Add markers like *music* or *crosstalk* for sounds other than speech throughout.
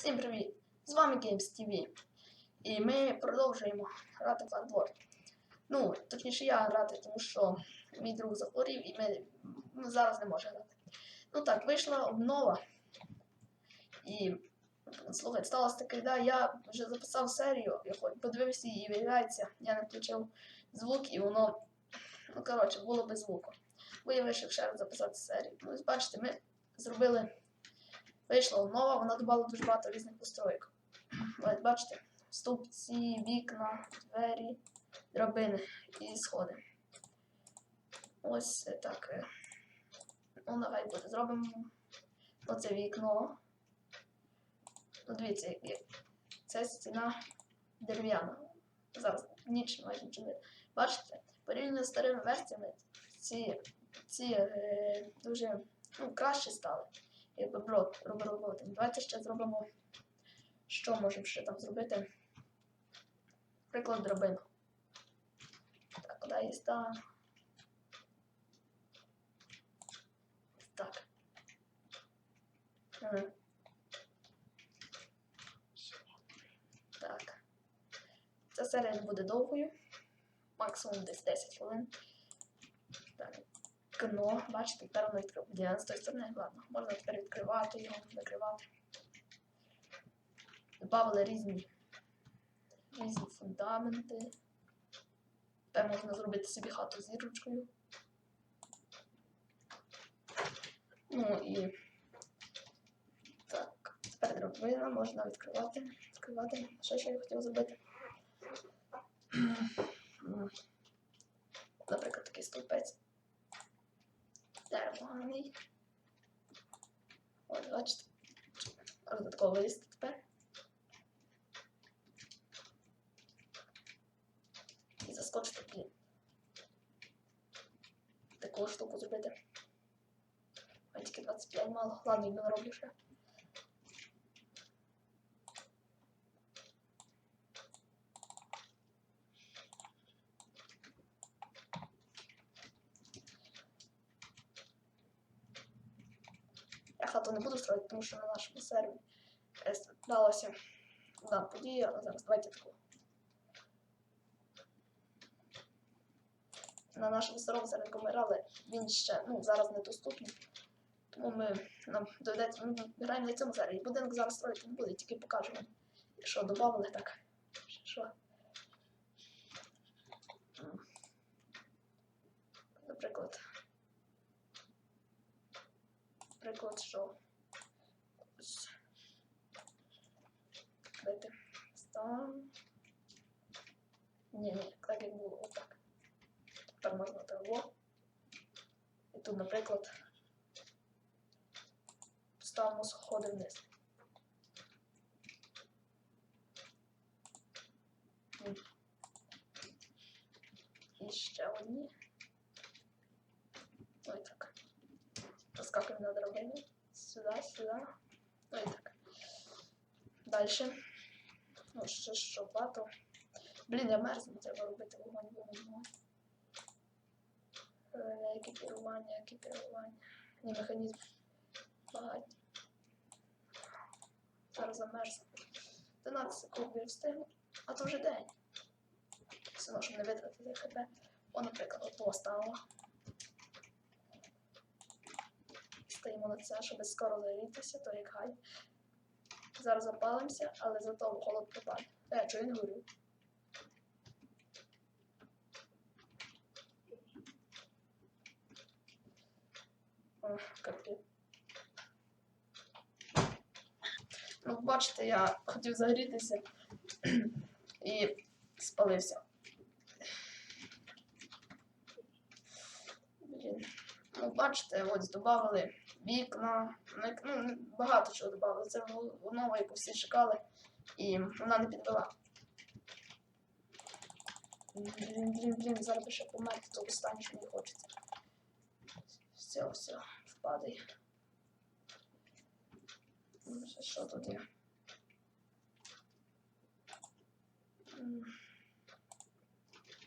Всім привіт! З вами Games TV. І ми продовжуємо грати в Flatboard. Ну, точніше, я грати, тому що мій друг захворів і ми, зараз не можемо грати. Ну так, вийшла обнова. І слухайте, сталося таке, да, я вже записав серію, я хоч подивився і виявляється, я не включив звук, і воно, ну коротше, було без звуку. Бо я вирішив ще раз записати серію. Ну, бачите, ми зробили Вийшла нова, вона додала дуже багато різних построїк. Ось, бачите, стовпці, вікна, двері, драбини і сходи. Ось так. е, Ну, нехай буде. Зробимо оце вікно. Ну, дивіться, це стіна дерев'яна. Зараз ніч майже нічого. Бачите, порівняно з старими версіями, ці, ці е, дуже ну, краще стали якби брод роботи. Давайте ще зробимо, що можемо ще там зробити. Приклад драбину. Так, куди є. Так. Так. Ця серія не буде довгою. Максимум десь 10 хвилин. Так. Бачите, тепер воно відкриває. з тої сторони, ладно, можна тепер відкривати його, закривати. Добавили різні, різні фундаменти. Тепер можна зробити собі хату зірочкою. Ну і так, тепер драбина можна відкривати. Відкривати. Що ще я хотів зробити? Наприклад, такий стовпець. Нормальний. Ось, бачите. Додатково лист тепер. І заскочити блін. Таку штуку зробити. А тільки 25 мало. Ладно, я нароблю ще. Хату не буду строїти, тому що на нашому сервері е, сталося одна подія, зараз давайте таку. На нашому сервері ми грали, він ще ну, зараз недоступний. Тому ми нам доведеться, ми граємо на цьому сервері. Будинок зараз строїти не буде, тільки покажу вам. Якщо додали так. Що? М. Наприклад. Приклад, що ось. Давайте стан. Ні, ні, як було отак. Тепер можна того. І тут, наприклад, ставимо сходи вниз. І ще одні. Ой так. Проскакиваем на драбину. Сюда, сюда. Ну и так. Дальше. Ну, ще що багато. Блін, я мерзну, треба робити вогонь, вогонь, вогонь. Екіпірування, екіпірування. Ні, механізм. Багато. Зараз замерзну. 12 секунд я встигну, а то вже день. Все одно, щоб не витратити хп. О, наприклад, от поставила. Стоїмо на це, щоб скоро загрітися, то як гай. Зараз запалимося, але зато холод пропаде. Е, чого він горю? Ох, капець. Ну, бачите, я хотів загрітися і спалився. Блін. Ну, бачите, ось додали вікна, ну, багато чого додали. Це воно, яку всі чекали, і вона не підвела. Блін, блін, блін, зараз ще померти, то останнє, що мені хочеться. Все, все, впадає. Що тут є?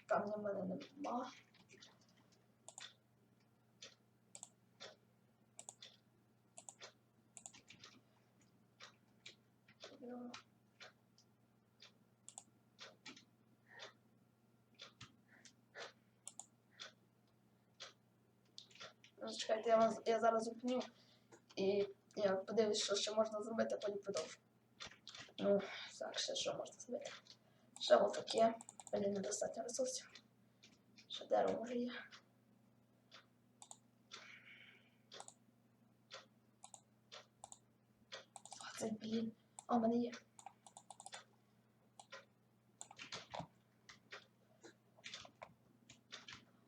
Там за мене нема. воно? Ну, Чекайте, я, вас, я зараз зупиню і я подивлюсь, що ще можна зробити, а потім продовжу. Ну, так, ще що можна зробити? Ще ось таке. Мені недостатньо ресурсів. Ще дерево може є. Двадцять, блін. А, у мене є.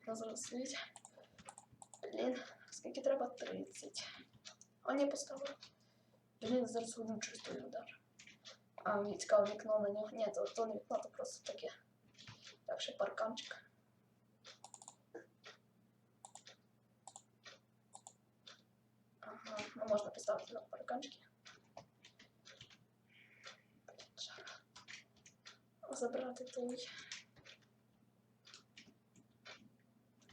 Зараз. Блін, скільки треба? 30. А ні, поставив. Блін, зараз одну через удар. А, мені цікаво вікно на нього. Ні, то, то не вікно, то просто таке. Так, ще парканчик. Ага, ну можна поставити на парканчики. Забрати той.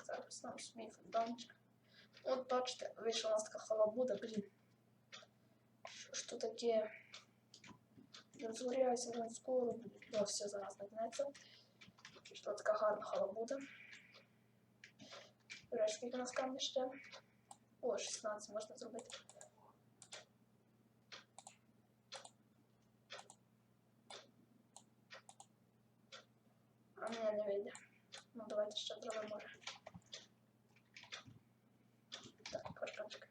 Зараз поставимо собі фонтанчик. От бачите, вийшла у нас така халабуда, блін. Що ж то таке? Розгоряється вже скоро, ну все зараз нагнеться. Що така гарна халабуда. Береш, скільки у нас камінь ще? О, 16 можна зробити. А ні, не вийде. Ну давайте ще зробимо може. Так, парканчик.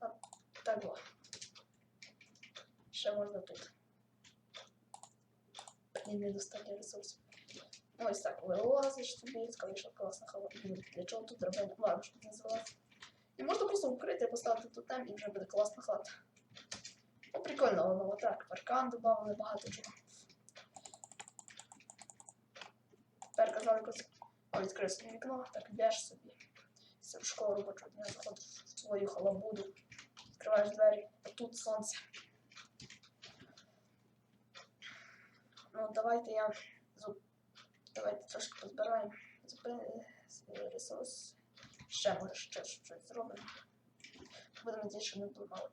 А, так було. Ще можна тут. Блін, недостатньо ресурсів. Ось так вилазиш тобі, скажи, що класна халата. Для чого тут драбина? Ладно, щоб не звелася. І можна просто укрити, поставити тут там і вже буде класна хата. Ну, прикольно воно, отак. Паркан додали багато чого. Тепер казали якось. Відкрив собі вікно, так йдеш собі. Школу робочого дня заходиш в свою халабуду, відкриваєш двері, а тут сонце. Ну, давайте я зу- давайте трошки позбираємо. Ресурс. Ще може ще щось зробимо. Будемо надіятися, що не думали.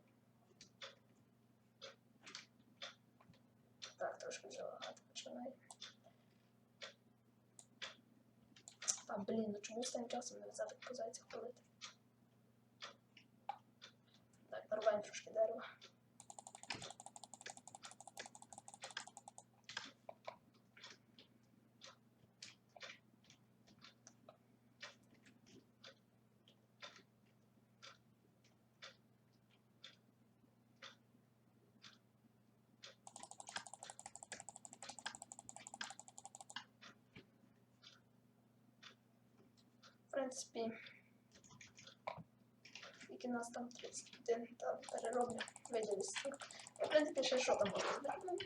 Так, трошки вже лагати починає. А, блін, ну чому останнім часом не взяти по зайцях палити? Так, нарубаємо трошки дерева. Принципі, скільки нас там 31, там перероблю, виділю 40. В принципі, ще що там можна збирати. Ну,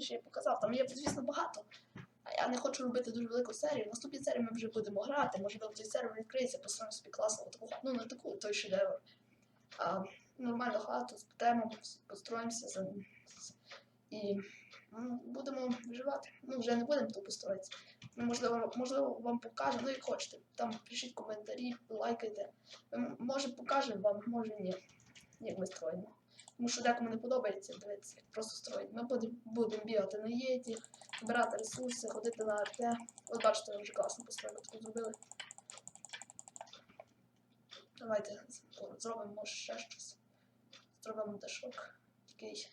я показав, там є, звісно, багато. А я не хочу робити дуже велику серію. В наступній серії ми вже будемо грати. Можливо, цей сервер відкриється, построїмо собі класну таку. Ну, не таку, той шедевр. А нормальну хату з темом, построїмося за... і будемо виживати. Ну, вже не будемо тупо строїтися. Ну, можливо, можливо, вам покаже, ну як хочете. Там пишіть коментарі, лайкайте. Може покажемо вам, може ні. Як ми строїмо. Тому що декому не подобається дивитися, як просто строїть. Ми будемо бігати на єті, збирати ресурси, ходити на АРТ. От бачите, вже класно построїли, таку зробили. Давайте зробимо може ще щось. Зробимо дашок. Такий.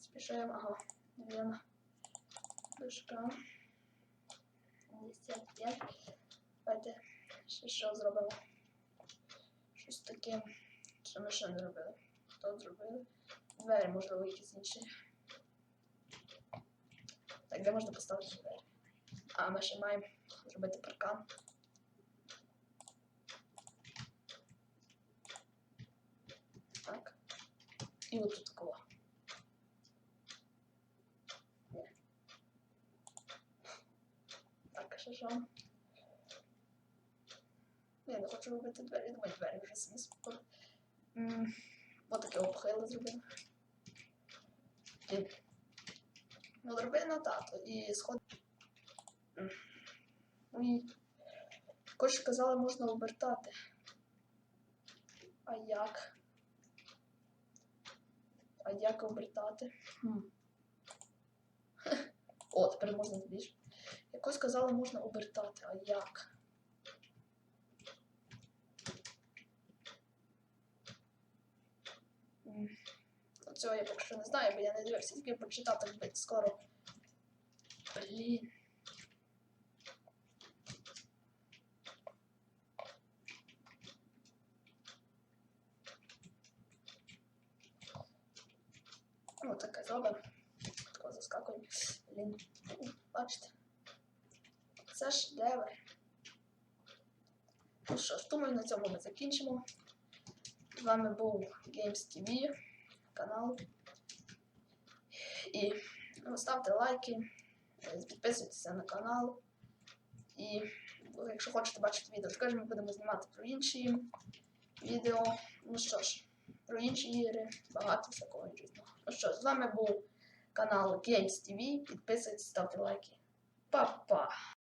Спішаємо, ага, Лена. Дошка. 55. Давайте ще що зробимо. Щось таке, що ми ще не робили. То зробили. Двері, можливо, якісь інші. Так, де можна поставити двері? А, ми ще маємо зробити паркан. Так. І от тут такого. Так, що ж? Я не хочу робити двері, думаю, двері вже самі спор. Ось таке обхило зробимо. І... Ну, драбина тато і сход. Ну і також казали, можна обертати. А як? А як обертати? Хм. *laughs* О, тепер можна збільшити. Якось казали, можна обертати, а як? Цього я поки що не знаю, бо я не дивився, тільки прочитав так бить скоро. Блін. Таке зробимо. Тако заскакуємо. Блін. Бачите? Це ж девер. Ну що ж, думаю, на цьому ми закінчимо. З вами був Games TV канал. І ну, ставте лайки, підписуйтеся на канал. І ну, якщо хочете бачити відео, також ми будемо знімати про інші відео. Ну що ж, про інші ігри, багато всякого різного. Ну що з вами був канал Games TV. Підписуйтесь, ставте лайки. Па-па!